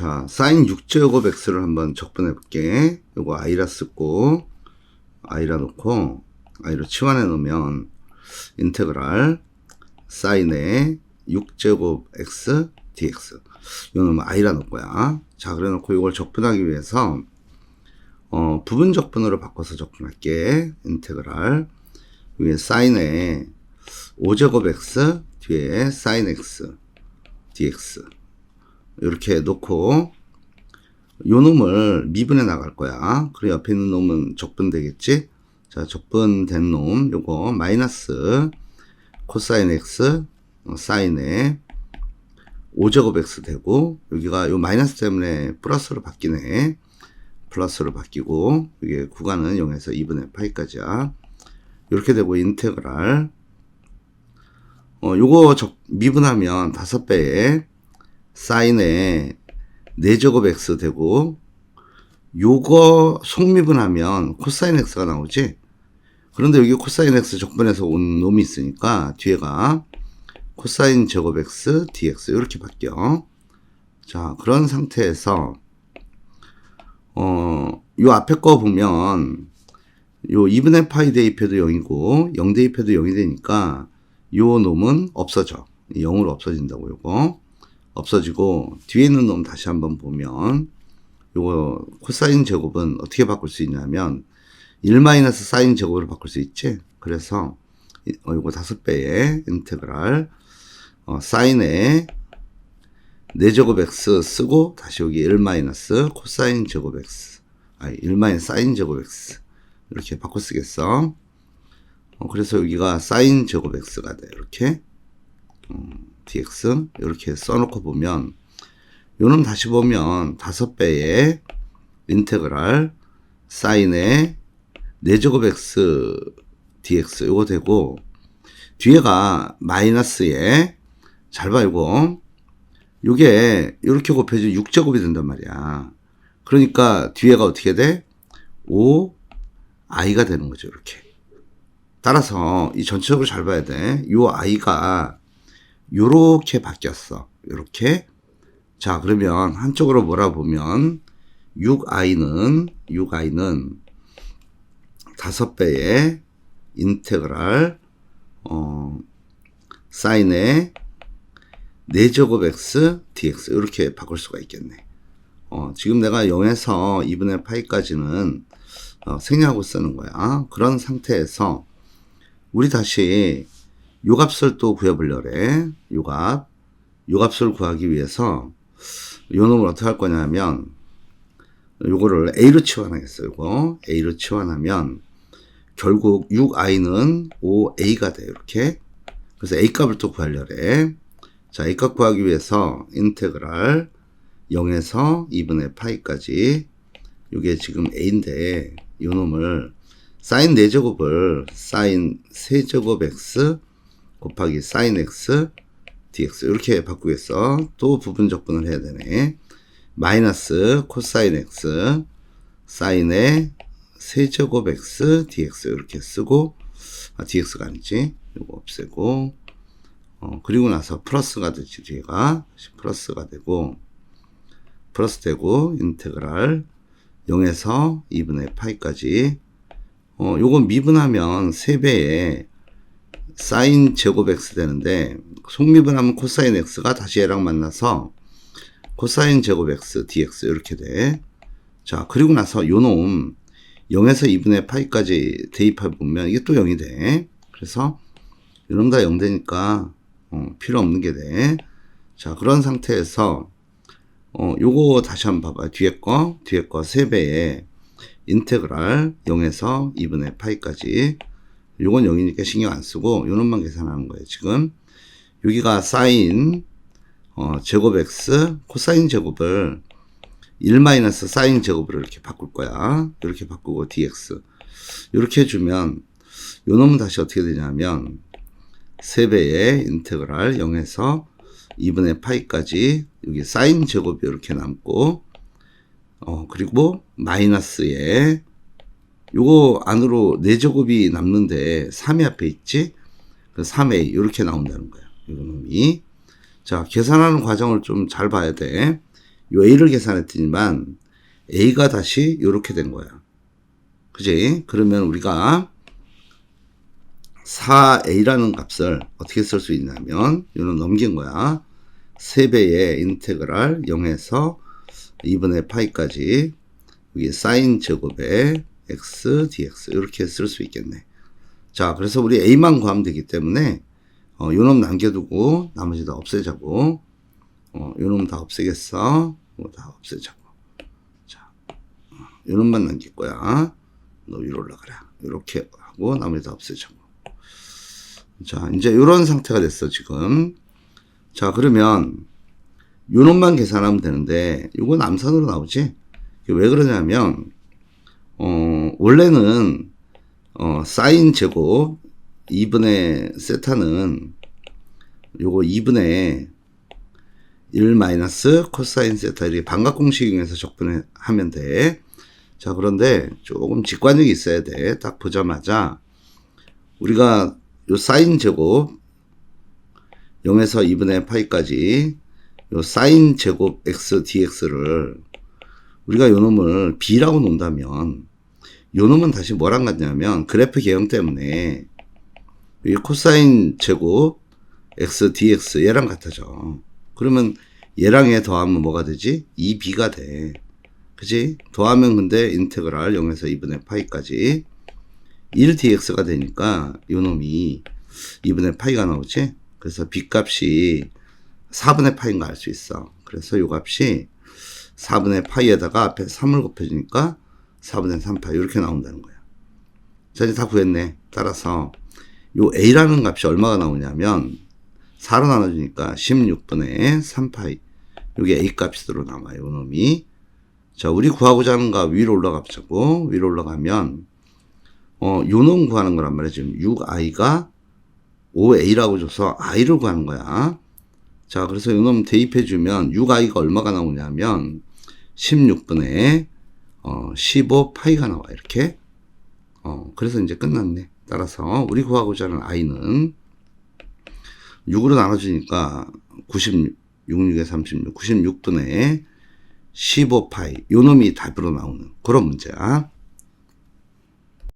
자, 사인 6제곱 x를 한번 적분해 볼게. 요거 i라 쓰고, i라 놓고, i로 치환해 놓으면, 인테그랄, 사인의 6제곱 x dx. 요놈은 i라 놓을 거야. 자, 그래 놓고 이걸 적분하기 위해서, 어, 부분 적분으로 바꿔서 적분할게. 인테그랄. 위에 사인의 5제곱 x, 뒤에 사인 x, dx. 이렇게 놓고 요 놈을 미분해 나갈 거야. 그래 옆에 있는 놈은 적분 되겠지? 자, 적분된 놈 요거 마이너스 코사인 x 어, 사인에 5제곱 x 되고 여기가 요 마이너스 때문에 플러스로 바뀌네. 플러스로 바뀌고 이게 구간은 0에서 2분의 파이까지야. 이렇게 되고 인테그랄 어 요거 적, 미분하면 5배에 사인에 4제곱 x 되고 요거 속미분하면 코사인 x가 나오지? 그런데 여기 코사인 x 적분해서 온 놈이 있으니까 뒤에가 코사인 제곱 x dx 이렇게 바뀌어. 자 그런 상태에서 어요 앞에 거 보면 요 2분의 파이 대입해도 0이고 0 대입해도 0이 되니까 요 놈은 없어져. 0으로 없어진다고 요거 없어지고 뒤에 있는 놈 다시 한번 보면 요거 코사인 제곱은 어떻게 바꿀 수 있냐면 1 마이너스 사인 제곱으로 바꿀 수 있지? 그래서 이- 어, 요거 다섯 배의 인테그랄 어, 사인에 4제곱 x 쓰고 다시 여기 1 마이너스 코사인 제곱 x 아니 1 마이너스 사인 제곱 x 이렇게 바꿔 쓰겠어. 어, 그래서 여기가 사인 제곱 x가 돼 이렇게 dx 이렇게 써놓고 보면 요놈 다시 보면 다섯 배의 인테그랄 사인의 4제곱 x dx 요거 되고 뒤에가 마이너스에 잘 봐 이거 요게 이렇게 곱해지면 6제곱이 된단 말이야 그러니까 뒤에가 어떻게 돼? 5 i가 되는 거죠 이렇게 따라서 이 전체적으로 잘 봐야 돼. 요 i가 요렇게 바뀌었어. 요렇게. 자, 그러면 한쪽으로 몰아보면 6i는 6i는 다섯 배의 인테그랄 어 사인의 4제곱 x dx 이렇게 바꿀 수가 있겠네. 어, 지금 내가 0에서 2분의 파이까지는 어, 생략하고 쓰는 거야. 그런 상태에서 우리 다시 요 값을 또 구해보려래. 요 값. 요 값을 구하기 위해서 요 놈을 어떻게 할 거냐면 요거를 A로 치환하겠어요. 요거 A로 치환하면 결국 6i는 5a가 돼요. 이렇게. 그래서 a 값을 또 구하려래. 자, a 값 구하기 위해서 인테그랄 0에서 2분의 파이까지 요게 지금 a인데 요 놈을 사인 4제곱을 사인 세제곱 x 곱하기 사인 x dx 이렇게 바꾸겠어. 또 부분 적분을 해야 되네. 마이너스 코사인 x 사인의 세제곱 x dx 이렇게 쓰고 아, dx가 아니지. 이거 없애고 어, 그리고 나서 플러스가 되지 뒤에가 플러스가 되고 플러스 되고 인테그랄 0에서 2분의 파이까지 어, 요거 미분하면 3배에 사인 제곱 x 되는데 속미분하면 코사인 x가 다시 얘랑 만나서 코사인 제곱 x dx 이렇게 돼. 자, 그리고 나서 요놈 0에서 2분의 파이까지 대입해 보면 이게 또 0이 돼. 그래서 요놈 다 0 되니까 어, 필요 없는 게 돼. 자, 그런 상태에서 어, 요거 다시 한번 봐봐. 뒤에 거, 뒤에 거 3배에 인테그랄 0에서 2분의 파이까지 요건 0이니까 신경 안 쓰고 요놈만 계산하는 거예요. 지금 여기가 사인 어, 제곱 x 코사인 제곱을 1 마이너스 사인 제곱으로 이렇게 바꿀 거야. 이렇게 바꾸고 dx 이렇게 해주면 요 놈은 다시 어떻게 되냐면 3배의 인테그랄 0에서 2분의 파이까지 여기 사인 제곱이 이렇게 남고 어 그리고 마이너스에 요거 안으로 4제곱이 남는데 3이 앞에 있지? 그 3a 이렇게 나온다는 거야. 요 놈이. 자, 계산하는 과정을 좀 잘 봐야 돼. 요 A를 계산했더니만 A가 다시 요렇게 된 거야. 그지? 그러면 우리가 4A라는 값을 어떻게 쓸 수 있냐면 요는 넘긴 거야. 3배의 인테그랄 0에서 2분의 파이까지 여기 사인 제곱에 x dx 이렇게 쓸 수 있겠네. 자, 그래서 우리 a만 구하면 되기 때문에 어, 요놈 남겨두고 나머지 다 없애자고. 어, 요놈 다 없애겠어. 이거 다 없애자고. 자, 어, 요놈만 남길 거야. 너 위로 올라가라. 이렇게 하고 나머지 다 없애자고. 자, 이제 요런 상태가 됐어, 지금. 자, 그러면 요놈만 계산하면 되는데 요거 남산으로 나오지? 왜 그러냐면 어, 원래는 어, 사인 제곱 2분의 세타는 요거 2분의 1 마이너스 코사인 세타 이렇게 반각 공식 이용해서 적분하면 돼. 자, 그런데 조금 직관력이 있어야 돼. 딱 보자마자 우리가 요 사인 제곱 0에서 2분의 파이까지 요 사인 제곱 x dx를 우리가 요 놈을 b라고 놓는다면 요 놈은 다시 뭐랑 같냐면 그래프 개형 때문에 이 코사인 제곱 x dx 얘랑 같아져. 그러면 얘랑 얘 더하면 뭐가 되지? 2b가 돼. 그지? 더하면 근데 인테그랄 0에서 2분의 파이까지 1dx가 되니까 요 놈이 2분의 파이가 나오지? 그래서 b 값이 4분의 파인 거 알 수 있어. 그래서 요 값이 4분의 파이에다가 앞에 3을 곱해주니까 4분의 3파이 이렇게 나온다는 거야. 자 이제 다 구했네. 따라서 요 a라는 값이 얼마가 나오냐면 4로 나눠주니까 16분의 3파이 요게 a 값으로 남아요. 요 놈이. 자 우리 구하고자 하는 거 위로 올라가자고 위로 올라가면 어, 요놈 구하는 거란 말이야. 지금 6i가 5a라고 줘서 i를 구하는 거야. 자, 그래서 요놈 대입해주면 6i가 얼마가 나오냐면 16분의 어, 15파이가 나와, 이렇게. 어, 그래서 이제 끝났네. 따라서 우리 구하고자 하는 i는 6으로 나눠주니까 96, 6에 36, 96분의 15파이. 요 놈이 답으로 나오는 그런 문제야.